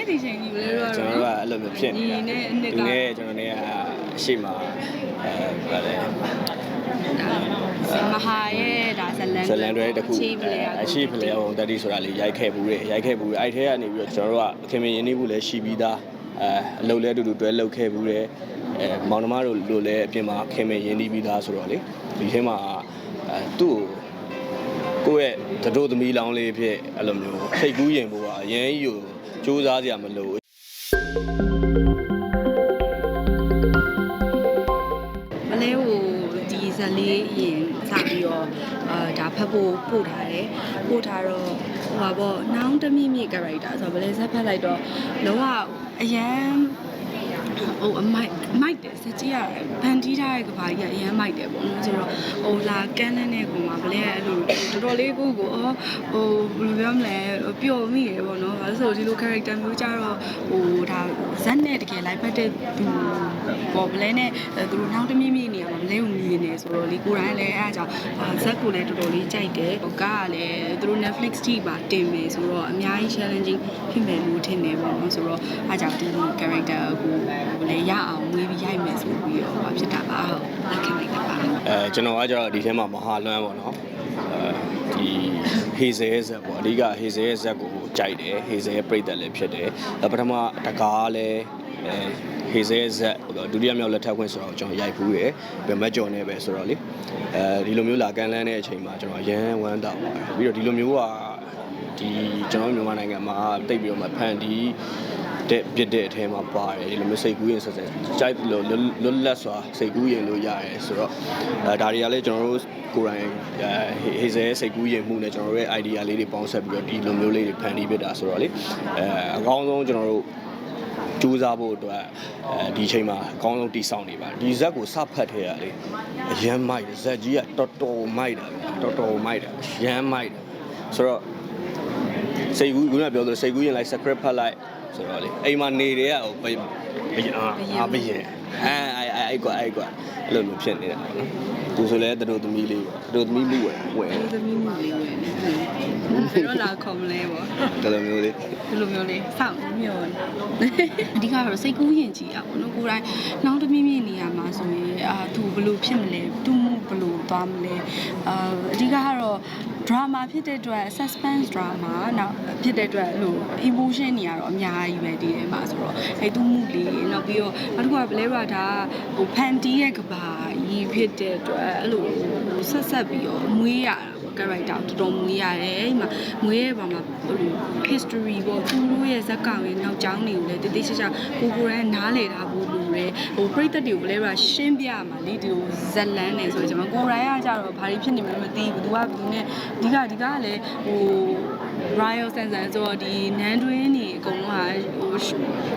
နေ့ဒီချိန်ကြီးဘယ်လိုကျွန်တော့တော်တို့ကအဲ့လိုမျိုးဖြစ်နေတာဒီနေ့အနှစ်ကဒီနေ့ကျွန်တော်တို့ကအရှိမအဲဗါလဲမဟာရဲ့ဒါဇလန်ဇလန်တွေတစ်ခုချိပလေအရှိဖလေအောင်တက်တီဆိုတာလေးရိုက်ခဲ့ဘူးတယ်ရိုက်ခဲ့ဘူးတယ်အဲ့ထဲကနေပြီးတော့ကျွန်တော်တို့ကခင်မင်ရင်းနှီးမှုလည်းရှိပြီးသားအဲအလုပ်လည်းအတူတူတွဲလုပ်ခဲ့ဘူးတယ်အဲမောင်နှမတို့လိုလည်းအပြင်မှာခင်မင်ရင်းနှီးပြီးသားဆိုတော့လေဒီထဲမှာအဲသူ့ကိုကိုယ့်ရဲ့တတို့သမီးလောင်းလေးဖြစ်အဲ့လိုမျိုးစိတ်ကူးရင်ဖို့ကအရင်ကြီးကို စူးစမ်းစရာမလိုမလဲဟိုဒီဇက်လေးရင်စပြီးတော့အာဒါဖတ်ဖို့ပို့ထားတယ်ပို့ထားတော့ဟိုပါပေါ့နောင်တမိမိ character ဆိုတော့မလဲဇက်ဖတ်လိုက်တော့လုံးဝအရန် ဟိုအမိုက်အမိုက်တယ်စကြည့်ရတယ်ဖန်တီးထားတဲ့ကဘာကြီးကအရန်မိုက်တယ်ပေါ့နော်ဆိုတော့ဟိုလာကန်းတဲ့ကောင်မှာဗလဲအဲ့လိုတော်တော်လေးကိုကိုအော်ဟိုဘယ်လိုပြောမလဲပျော်မိရပေါ့နော်ဘာလို့ဆိုဒီလို character မျိုးကြတော့ဟိုဒါဇက်နဲ့တကယ်လိုက်ဖက်တဲ့သူပေါ့ဗလဲနဲ့သူတို့နောက်တမြင့်မြင့်နေရမှာဗလဲကိုမြင်နေဆိုတော့လေကိုယ်တိုင်လည်းအဲ့အကြောင်းဇက်ကိုလည်းတော်တော်လေးကြိုက်တယ်ဟိုကားကလည်းသူတို့ Netflix ကြည့်ပါတင်မယ်ဆိုတော့အများကြီး challenging ဖြစ်မယ်လို့ထင်တယ်ပေါ့နော်ဆိုတော့အားကြောင့်ဒီ character ကိုလည်းရအောင်မွေးပြီးရိုက်မယ်ဆိုပြီးတော့ဘာဖြစ်တာပါဟုတ်လက်ခံလိုက်တာပါအဲကျွန်တော်ကကျတော့ဒီထဲမှာမဟာလွမ်းပေါ့နော်အဲဒီဟေဇဲရဲ့ဇက်ပေါ့အဓိကဟေဇဲရဲ့ဇက်ကိုကြိုက်တယ်ဟေဇဲရဲ့ပြိတ္တလည်းဖြစ်တယ်အဲပထမတကားလည်းအဲဟေဇဲရဲ့ဇက်ဒုတိယမြောက်လက်ထပ်ခွင့်ဆိုတော့ကျွန်တော်ရိုက်ဖူးတယ်ဗမက်ကျော်နေပဲဆိုတော့လေအဲဒီလိုမျိုးလာကန်လန်းတဲ့အချိန်မှာကျွန်တော်ရမ်းဝမ်းတောက်ပါတယ်ပြီးတော့ဒီလိုမျိုးကဒီကျွန်တော်မြန်မာနိုင်ငံမှာတိတ်ပြီးတော့မှဖန်တီး တဲ့ပြစ်တဲ့အထဲမှာပါတယ်ဒီလိုမျိုးစိတ်ကူးရင်ဆက်ဆက်ကြိုက်လို့လွတ်လပ်စွာစိတ်ကူးရင်လို့ရတယ်ဆိုတော့အဲဒါတွေကလည်းကျွန်တော်တို့ကိုယ်တိုင်အဲဟေဇဲစိတ်ကူးရင်မှုနဲ့ကျွန်တော်တို့ရဲ့ idea လေးတွေပေါင်းဆက်ပြီးတော့ဒီလိုမျိုးလေးတွေဖန်တီးပြတာဆိုတော့လေအဲအကောင်းဆုံးကျွန်တော်တို့ကြိုးစားဖို့အတွက်အဲဒီချိန်မှာအကောင်းဆုံးတည်ဆောက်နေပါတယ်ဒီဇက်ကိုစဖတ်ထဲရလေအရန်မိုက်တယ်ဇက်ကြီးကတော်တော်မိုက်တာတော်တော်မိုက်တာရန်မိုက်တာဆိုတော့စိတ်ကူးခုနကပြောသလိုစိတ်ကူးရင်လိုက် script ဖတ်လိုက် ဆိုတော့လေအိမ်မှာနေတယ်ကဟိုဘယ်ဘယ်အာအာဘယ်အဲအဲအဲကွာအဲကွာအဲ့လိုမျိုးဖြစ်နေတာပေါ့နော်သူဆိုလဲတတို့သမီးလေးပေါ့တတို့သမီးမှုဝင်ဝင်ဒီသမီးမှုလေးဝင်နေတယ်ဘယ်တော့လာခေါ်မလဲပေါ့တလိုမျိုးလေးဒီလိုမျိုးလေးစောင့်မျှော်နေအဓိကတော့စိတ်ကူးရင်ကြည့်อ่ะပေါ့နော်ကိုယ်တိုင်နောက်တစ်မြင့်မြင့်နေရမှာဆိုရင်အာသူဘယ်လိုဖြစ်မလဲသူမှုဘယ်လိုသွားမလဲအာအဓိကကတော့ drama ဖြစ်တဲ့အတွက် suspense drama နောက်ဖြစ်တဲ့အတွက်အဲ့လို emotion တွေကတော့အများကြီးပဲဒီထဲမှာဆိုတော့အဲ့သူမှုလေးနောက်ပြီးတော့နောက်တစ်ခုကဘလဲရတာဟိုဖန်တီးရဲ့ကဘာကြီးဖြစ်တဲ့အတွက်အဲ့လိုဟိုဆက်ဆက်ပြီးတော့မွေးရတာ character ကိုတော်တော်မွေးရတယ်အဲ့မှာမွေးရဲ့ဘာမှာဟို history ပေါ့သူတို့ရဲ့ဇက်ကောင်ရဲ့နောက်ကျောင်းတွေကိုလည်းတည်တည်ချာချာကိုကိုရန်နားလေထားဖို့လိုတယ်ဟိုပြိသက်တွေကိုလည်းရရှင်းပြရမှာလေဒီလိုဇက်လန်းနေဆိုကျွန်တော်ကိုရိုင်းကကြတော့ဘာတွေဖြစ်နေမှမသိဘူးသူကဘယ်သူနဲ့ဒီကဒီကကလည်းဟို Royal Sansan ဆိုတော့ဒီနန်းတွင်းနေအကုန်လုံးကဟို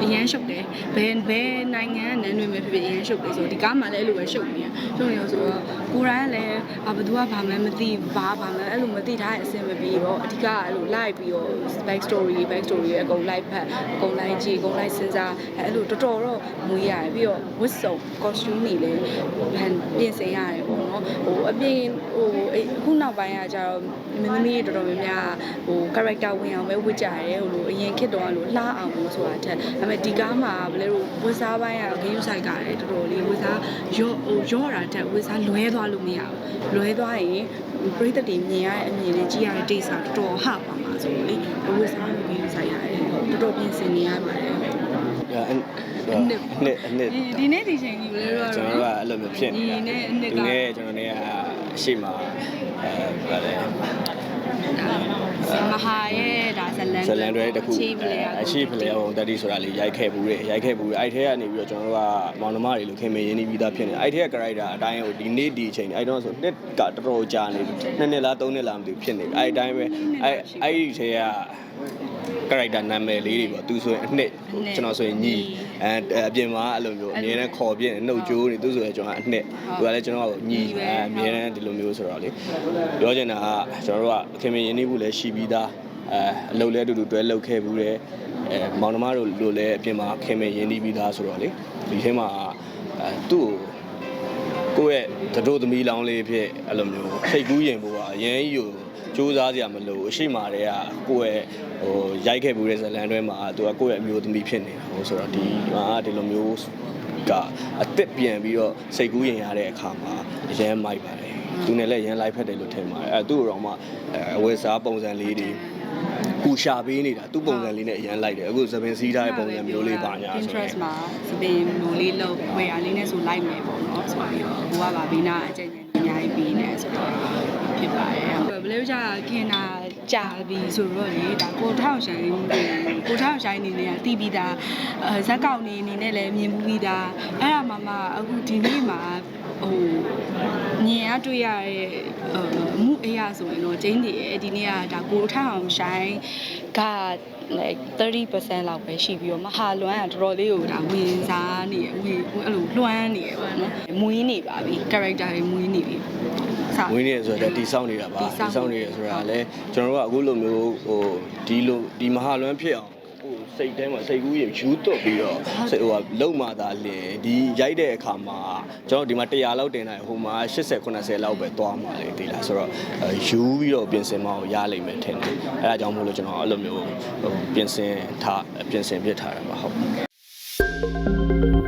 အရန်ရှုပ်တယ်ဘယ်ဘယ်နိုင်ငံကနန်းတွင်းပဲဖြစ်ဖြစ်အရန်ရှုပ်တယ်ဆိုတော့ဒီကားမှလည်းအဲ့လိုပဲရှုပ်နေရရှုပ်နေလို့ဆိုတော့ ကိုရိုင်းကလည်းအာဘယ်သူကဘာမှမသိဘာဘာမှအဲ့လိုမသိထားတဲ့အဆင်မပြေတော့အဓိကအဲ့လိုလိုက်ပြီးတော့ back story back story အကုန်လိုက်ဖတ်အကုန်လိုက်ကြည့်အကုန်လိုက်စဉ်းစားအဲ့လိုတော်တော်တော့မွေးရတယ်ပြီးတော့ဝတ်စုံ costume တွေလည်းဟန်ပြင်ဆင်ရတယ်ပေါ့နော်ဟိုအပြင်ဟိုအခုနောက်ပိုင်းကကျတော့မင်းသမီးတွေတော်တော်များများဟို character ဝင်အောင်ပဲဝတ်ကြရတယ်ဟိုလိုအရင်ခေတ်တော့လို့လှအောင်လို့ဆိုတာထက်ဒါပေမဲ့ဒီကားမှာဘယ်လိုဝတ်စားပိုင်းကတော့ဂရုစိုက်ကြတယ်တော်တော်လေးဝတ်စားရော့ဟိုရော့တာတက်ဝတ်စားလွဲသွားလို့မရဘူးလွဲသွားရင်ပရိသတ်တွေမြင်ရတဲ့အမြင်နဲ့ကြည့်ရတဲ့ဒိတ်စာတော်တော်ဟပါမှာဆိုလို့လေဝတ်စားလို့ဂရုစိုက်ရတယ်တော်တော်ပြင်ဆင်နေရပါတယ်အဲအနှစ်အနှစ်အနှစ်ဒီနေ့ဒီချိန်ကြီးဘယ်လိုကျွန်တော်တို့ကအဲ့လိုမျိုးဖြစ်နေဒီနေ့အနှစ်ဒီကနေ့ကျွန်တော်တို့ကအရှိမအဲဗါလဲမဟာရဲ့ဒါ ဇလန်ဇလန်တွေတစ်ခုချိပလေအရှိဖလေအောင်တက်တီဆိုတာလေးရိုက်ခဲ့ဘူးတယ်ရိုက်ခဲ့ဘူးတယ်အဲ့ထဲကနေပြီးတော့ကျွန်တော်တို့ကမောင်နှမတွေလို့ခင်မင်းရင်းနှီးပြီးသားဖြစ်နေအဲ့ထဲက character အတိုင်းဟိုဒီနေ့ဒီအချိန်အဲ့တော့ဆိုနှစ်ကတော်တော်ကြာနေပြီနှစ်နှစ်လားသုံးနှစ်လားမသိဘူးဖြစ်နေပြီအဲ့အတိုင်းပဲအဲ့အဲ့ဒီထဲက character နာမည်လေးတွေပေါ့သူဆိုရင်အနှစ်ကျွန်တော်ဆိုရင်ညီအဲအပြင်မှာအဲ့လိုမျိုးအမြဲတမ်းခေါ်ပြင်းနှုတ်ကြိုးနေသူဆိုရင်ကျွန်တော်အနှစ်သူကလည်းကျွန်တော်ကညီအဲအမြဲတမ်းဒီလိုမျိုးဆိုတော့လေပြောချင်တာကကျွန်တော်တို့ကခင်မင်းရင်းနှီးမှုလည်းရှိပြီးသား အဲအလုပ်လည်းအတူတူတွဲလုပ်ခဲ့ဘူးတယ်အဲမောင်နှမတို့လိုလည်းအပြင်မှာခင်မင်းရင်းနှီးပြီးသားဆိုတော့လေဒီထဲမှာအဲသူ့ကိုကိုယ့်ရဲ့တတို့သမီးလောင်းလေးဖြစ်အဲ့လိုမျိုးစိတ်ကူးရင်ဖို့ကအရင်ကြီးကိုစစူးစမ်းစရာမလိုဘူးအရှိမာတွေကကိုယ့်ရဲ့ဟိုရိုက်ခဲ့မှုတဲ့ဇလန်တွဲမှာသူကကိုယ့်ရဲ့အမျိုးသမီးဖြစ်နေတာဟိုဆိုတော့ဒီမှာဒီလိုမျိုးကအသက်ပြန်ပြီးတော့စိတ်ကူးရင်ရတဲ့အခါမှာအရင်မိုက်ပါတယ်သူနဲ့လည်းရန်လိုက်ဖက်တယ်လို့ထင်ပါတယ်အဲသူ့တော့မှအဲဝယ်စားပုံစံလေးတွေ ပူရှာပေးနေတာသူ့ပုံစံလေးနဲ့အရင်လိုက်တယ်အခုသပင်စီးထားတဲ့ပုံစံမျိုးလေးပါညာဆိုရင် Pinterest မှာစပင်မျိုးလေးလောက်ဝယ်ရလေးနဲ့ဆိုလိုက်မယ်ပေါ့နော်ဆိုပြီးတော့ဘိုးကပါဘေးနာအကျဉ်းချင်းအများကြီးပေးနေဆိုတော့ ဖြစ်ပါတယ်ဘယ်လိုကြာခင်တာကြာပြီဆိုတော့လေဒါကိုထောက်ဆိုင်ကိုထောက်ဆိုင်အနေနဲ့တီးပြီးသားအဲဇက်ကောက်နေအနေနဲ့လည်းမြင်မှုပြီးသားအဲ့ဒါမှမှအခုဒီနေ့မှာဟိုမြင်ရတွေ့ရတဲ့အမှုအရာဆိုရင်တော့ကျင်းတည်ရဲ့ဒီနေ့ကဒါကိုထောက်ဆိုင်က like 30%လောက်ပဲရှိပြီးတော့မဟာလွမ်းကတော်တော်လေးကိုဒါဝင်စားနေရဝင်အဲ့လိုလွှမ်းနေရပေါ့နော်မွေးနေပါပြီ character တွေမွေးနေပြီစ ဝင်းနေရဆိုတော့တီဆောက်နေတာပါတီတီဆောက်ဆောက်နေရဆိုတာလည်းကျွန်တော်တို့ကအခုလိုမျိုးဟိုဒီလိုဒီမဟာလွမ်းဖြစ်အောင်ဟိုစိတ်ထဲမှာစိတ်ကူးရင်ယူသွတ်ပြီးတော့စိတ်ဟိုကလုံမာတာလင်ဒီရိုက်တဲ့အခါမှာကျွန်တော်ဒီမှာ100လောက်တင်လိုက်ဟိုမှာ80 90လောက်ပဲသွားမှာလေဒီလားဆိုတော့အဲယူပြီးတော့ပြင်ဆင်မအောင်ရလိမ့်မယ်ထင်တယ်အဲဒါကြောင့်မို့လို့ကျွန်တော်အဲ့လိုမျိုးဟိုပြင်ဆင်ထားပြင်ဆင်ပြစ်ထားတာပါဟုတ်